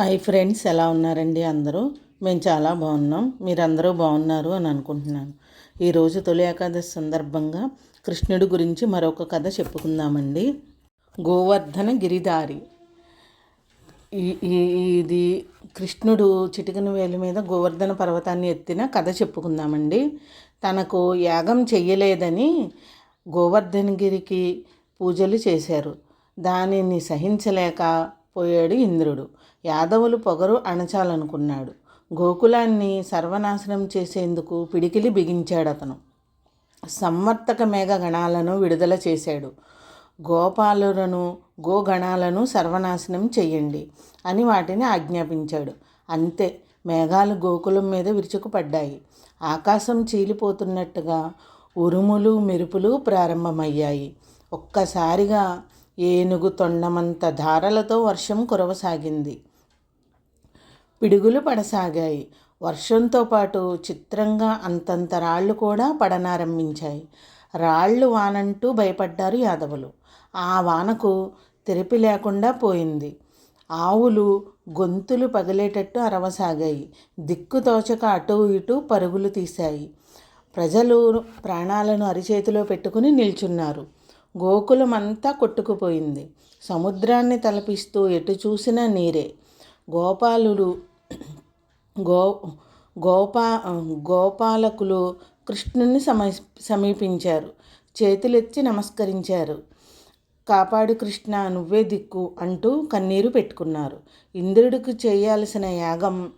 Hi friends ఎలా ఉన్నారండి అందరూ? మేము చాలా బాగున్నాం. మీరందరూ బాగున్నారు అని అనుకుంటున్నాను. ఈరోజు తొలి ఏకాదశి సందర్భంగా కృష్ణుడి గురించి మరొక కథ చెప్పుకుందామండి. గోవర్ధన గిరిదారి ఇది కృష్ణుడు చిటికన వేలి మీద గోవర్ధన పర్వతాన్ని ఎత్తిన కథ చెప్పుకుందామండి. తనకు యాగం చెయ్యలేదని గోవర్ధనగిరికి పూజలు చేశారు. దానిని సహించలేక పోయాడు ఇంద్రుడు. యాదవులు పొగరు అణచాలనుకున్నాడు. గోకులాన్ని సర్వనాశనం చేసేందుకు పిడికిలి బిగించాడు అతను సంవర్తక మేఘ గణాలను విడుదల చేశాడు. గోపాలులను గోగణాలను సర్వనాశనం చెయ్యండి అని వాటిని ఆజ్ఞాపించాడు. అంతే మేఘాలు గోకులం మీద విరుచుకుపడ్డాయి. ఆకాశం చీలిపోతున్నట్టుగా ఉరుములు మెరుపులు ప్రారంభమయ్యాయి. ఒక్కసారిగా ఏనుగు తొండమంత ధారలతో వర్షం కురవసాగింది. పిడుగులు పడసాగాయి. వర్షంతో పాటు చిత్రంగా అంతంత రాళ్ళు కూడా పడనారంభించాయి. రాళ్ళు వానంటూ భయపడ్డారు యాదవులు. ఆ వానకు తెరిపి లేకుండా పోయింది. ఆవులు గొంతులు పగిలేటట్టు అరవసాగాయి. దిక్కు తోచక అటు ఇటు పరుగులు తీశాయి. ప్రజలు ప్రాణాలను అరిచేతిలో పెట్టుకుని నిల్చున్నారు. గోకులమంతా కొట్టుకుపోయింది. సముద్రాన్ని తలపిస్తూ ఎటు చూసినా నీరే. గోపాలుడు గో గోపా గోపాలకులు కృష్ణుని సమ సమీపించారు. చేతులెత్తి నమస్కరించారు. కాపాడు కృష్ణ నువ్వే దిక్కు అంటూ కన్నీరు పెట్టుకున్నారు. ఇంద్రుడికి చేయాల్సిన యాగం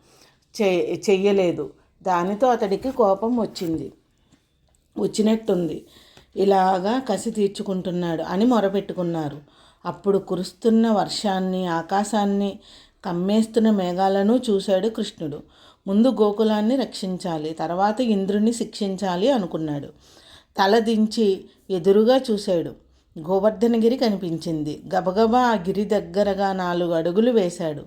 చే చెయ్యలేదు. దానితో అతడికి కోపం వచ్చింది. వచ్చినట్టుంది. ఇలాగా కసి తీర్చుకుంటున్నాడు అని మొరపెట్టుకున్నారు. అప్పుడు కురుస్తున్న వర్షాన్ని ఆకాశాన్ని కమ్మేస్తున్న మేఘాలను చూశాడు కృష్ణుడు. ముందు గోకులాన్ని రక్షించాలి తర్వాత ఇంద్రుని శిక్షించాలి అనుకున్నాడు. తల దించి ఎదురుగా చూశాడు. గోవర్ధనగిరి కనిపించింది. గబగబా ఆ గిరి దగ్గరగా నాలుగు అడుగులు వేశాడు.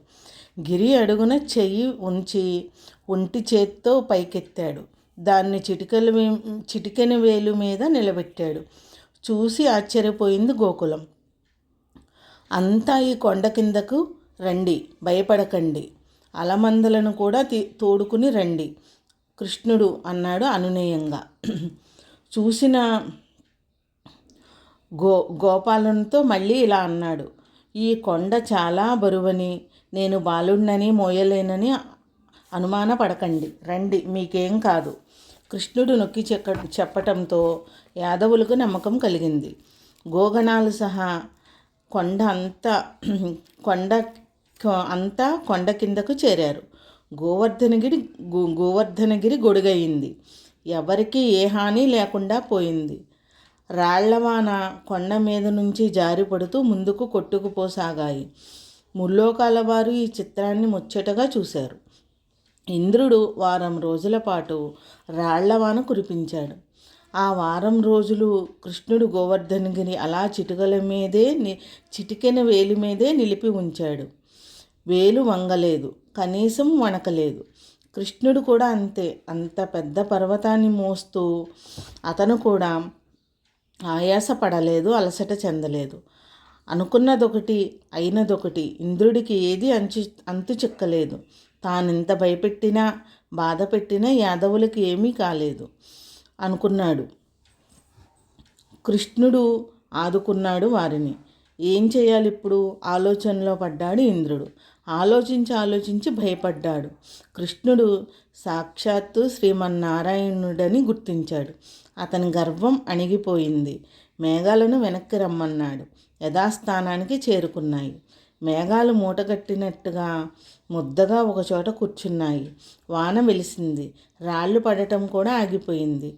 గిరి అడుగున చెయ్యి ఉంచి ఒంటి చేత్తో పైకెత్తాడు. దాన్ని చిటికలు చిటికెన వేలు మీద నిలబెట్టాడు. చూసి ఆశ్చర్యపోయింది గోకులం. అంతా ఈ కొండ కిందకు రండి భయపడకండి. అలమందలను కూడా తోడుకుని రండి. కృష్ణుడు అన్నాడు అనునయంగా. చూసిన గో గోపాలనుతో మళ్ళీ ఇలా అన్నాడు. ఈ కొండ చాలా బరువని నేను బాలుణ్ణని మోయలేనని అనుమానపడకండి. రండి మీకేం కాదు. కృష్ణుడు నొక్కి చెక్క చెప్పటంతో యాదవులకు నమ్మకం కలిగింది. గోగణాలు సహా కొండ అంతా కొండ అంతా కొండ కిందకు చేరారు. గోవర్ధనగిరి గోవర్ధనగిరి గొడుగయింది. ఎవరికీ ఏ హాని లేకుండా పోయింది. రాళ్ళవాన కొండ మీద నుంచి జారిపడుతూ ముందుకు కొట్టుకుపోసాగాయి. ముల్లోకాల వారు ఈ చిత్రాన్ని ముచ్చటగా చూశారు. ఇంద్రుడు వారం రోజుల పాటు రాళ్ళవాన కురిపించాడు. ఆ వారం రోజులు కృష్ణుడు గోవర్ధనగిరి అలా చిటుకల మీదే చిటికెన వేలి మీదే నిలిపి ఉంచాడు. వేలు వంగలేదు కనీసం వణకలేదు. కృష్ణుడు కూడా అంతే అంత పెద్ద పర్వతాన్ని మోస్తూ అతను కూడా ఆయాస పడలేదు అలసట చెందలేదు. అనుకున్నదొకటి అయినదొకటి ఇంద్రుడికి ఏది అంచు అంతు చిక్కలేదు. తానెంత భయపెట్టినా బాధ పెట్టినా యాదవులకు ఏమీ కాలేదు అనుకున్నాడు. కృష్ణుడు ఆదుకున్నాడు వారిని. ఏం చేయాలి ఇప్పుడు ఆలోచనలో పడ్డాడు ఇంద్రుడు. ఆలోచించి ఆలోచించి భయపడ్డాడు. కృష్ణుడు సాక్షాత్తు శ్రీమన్నారాయణుడని గుర్తించాడు. అతని గర్వం అణిగిపోయింది. మేఘాలను వెనక్కి రమ్మన్నాడు. యథాస్థానానికి చేరుకున్నాయి. మేఘాలు మూటగట్టినట్టుగా ముద్దగా ఒకచోట కూర్చున్నాయి. వాన వెలిసింది రాళ్ళు పడటం కూడా ఆగిపోయింది.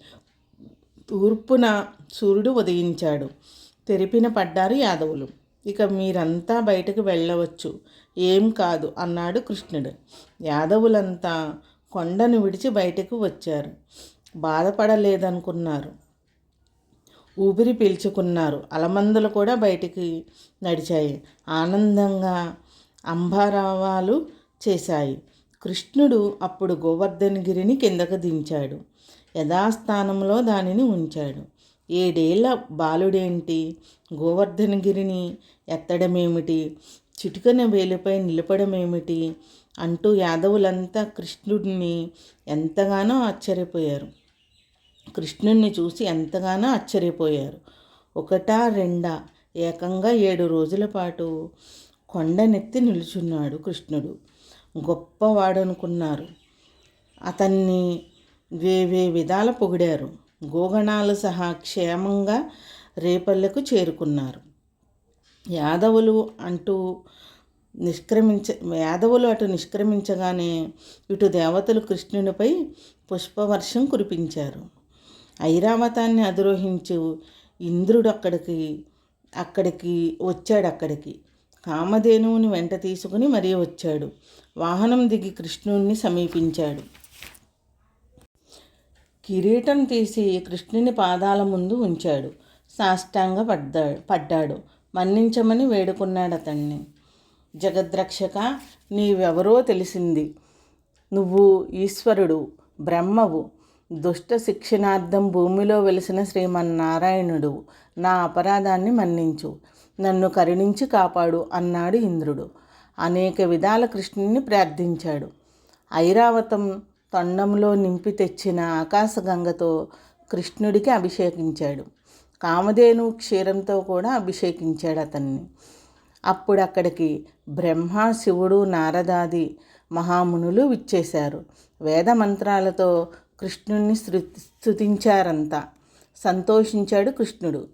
తూర్పున సూర్యుడు ఉదయించాడు. తెరిపిన పడ్డారు యాదవులు. ఇక మీరంతా బయటకు వెళ్ళవచ్చు. ఏం కాదు అన్నాడు కృష్ణుడు. యాదవులంతా కొండను విడిచి బయటకు వచ్చారు. బాధపడలేదనుకున్నారు. ఊపిరి పీల్చుకున్నారు. అలమందలు కూడా బయటికి నడిచాయి. ఆనందంగా అంబారావాలు చేశాయి. కృష్ణుడు అప్పుడు గోవర్ధనగిరిని కిందకు దించాడు. యథాస్థానంలో దానిని ఉంచాడు. ఏడేళ్ళ బాలుడేంటి? గోవర్ధనగిరిని ఎత్తడమేమిటి? చిటికన వేలిపై నిలపడమేమిటి అంటూ యాదవులంతా కృష్ణుడిని ఎంతగానో ఆశ్చర్యపోయారు. కృష్ణుణ్ణి చూసి ఎంతగానో ఆశ్చర్యపోయారు. ఒకటా రెండా? ఏకంగా ఏడు రోజుల పాటు కొండనెత్తి నిలుచున్నాడు కృష్ణుడు. గొప్పవాడనుకున్నారు. అతన్ని వేవే విధాల పొగిడారు. గోగణాలు సహా క్షేమంగా రేపల్లెకు చేరుకున్నారు. యాదవులు అంటూ నిష్క్రమించ యాదవులు అటు నిష్క్రమించగానే ఇటు దేవతలు కృష్ణునిపై పుష్పవర్షం కురిపించారు. ఐరావతాన్ని అధిరోహించు ఇంద్రుడు అక్కడికి అక్కడికి వచ్చాడు అక్కడికి. కామధేనువుని వెంట తీసుకుని మరీ వచ్చాడు. వాహనం దిగి కృష్ణుణ్ణి సమీపించాడు. కిరీటం తీసి కృష్ణుని పాదాల ముందు ఉంచాడు. సాష్టాంగ పడ్డాడు పడ్డాడు. మన్నించమని వేడుకున్నాడు అతన్ని. జగద్రక్షక నీవెవరో తెలిసింది. నువ్వు ఈశ్వరుడు బ్రహ్మవు. దుష్ట శిక్షణార్థం భూమిలో వెలిసిన శ్రీమన్నారాయణుడు నా అపరాధాన్ని మన్నించు నన్ను కరుణించి కాపాడు అన్నాడు ఇంద్రుడు. అనేక విధాల కృష్ణుని ప్రార్థించాడు. ఐరావతం తొండంలో నింపి తెచ్చిన ఆకాశగంగతో కృష్ణుడికి అభిషేకించాడు. కామధేను క్షీరంతో కూడా అభిషేకించాడు అతన్ని. అప్పుడు అక్కడికి బ్రహ్మ శివుడు నారదాది మహామునులు విచ్చేశారు. వేద మంత్రాలతో కృష్ణుణ్ణి స్థుతించారంతా సంతోషించాడు కృష్ణుడు.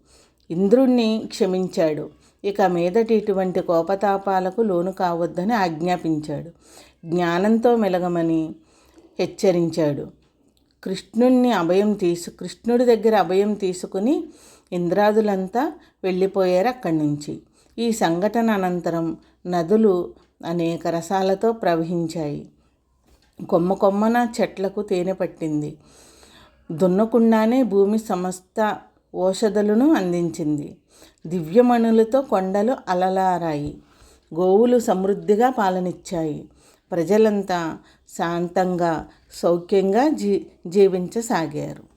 ఇంద్రుణ్ణి క్షమించాడు. ఇక మీదట ఇటువంటి కోపతాపాలకు లోను కావద్దని ఆజ్ఞాపించాడు. జ్ఞానంతో మెలగమని హెచ్చరించాడు. కృష్ణుణ్ణి అభయం తీసు కృష్ణుడి దగ్గర అభయం తీసుకుని ఇంద్రాదులంతా వెళ్ళిపోయారు అక్కడి నుంచి. ఈ సంఘటన అనంతరం నదులు అనేక రసాలతో ప్రవహించాయి. కొమ్మ కొమ్మన చెట్లకు తేనె పట్టింది. దున్నకుండానే భూమి సమస్త ఓషధులను అందించింది. దివ్యమణులతో కొండలు అలలారాయి. గోవులు సమృద్ధిగా పాలనిచ్చాయి. ప్రజలంతా శాంతంగా సౌఖ్యంగా జీ జీవించసాగారు.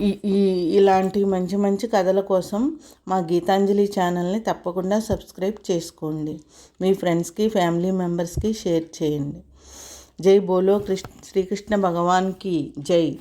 ఈ ఈ ఇలాంటి మంచి మంచి కథల కోసం మా గీతాంజలి ఛానల్ని తప్పకుండా సబ్స్క్రైబ్ చేసుకోండి. మీ ఫ్రెండ్స్కి ఫ్యామిలీ మెంబర్స్కి షేర్ చేయండి. జై బోలో కృష్ణ శ్రీకృష్ణ భగవాన్కి జై.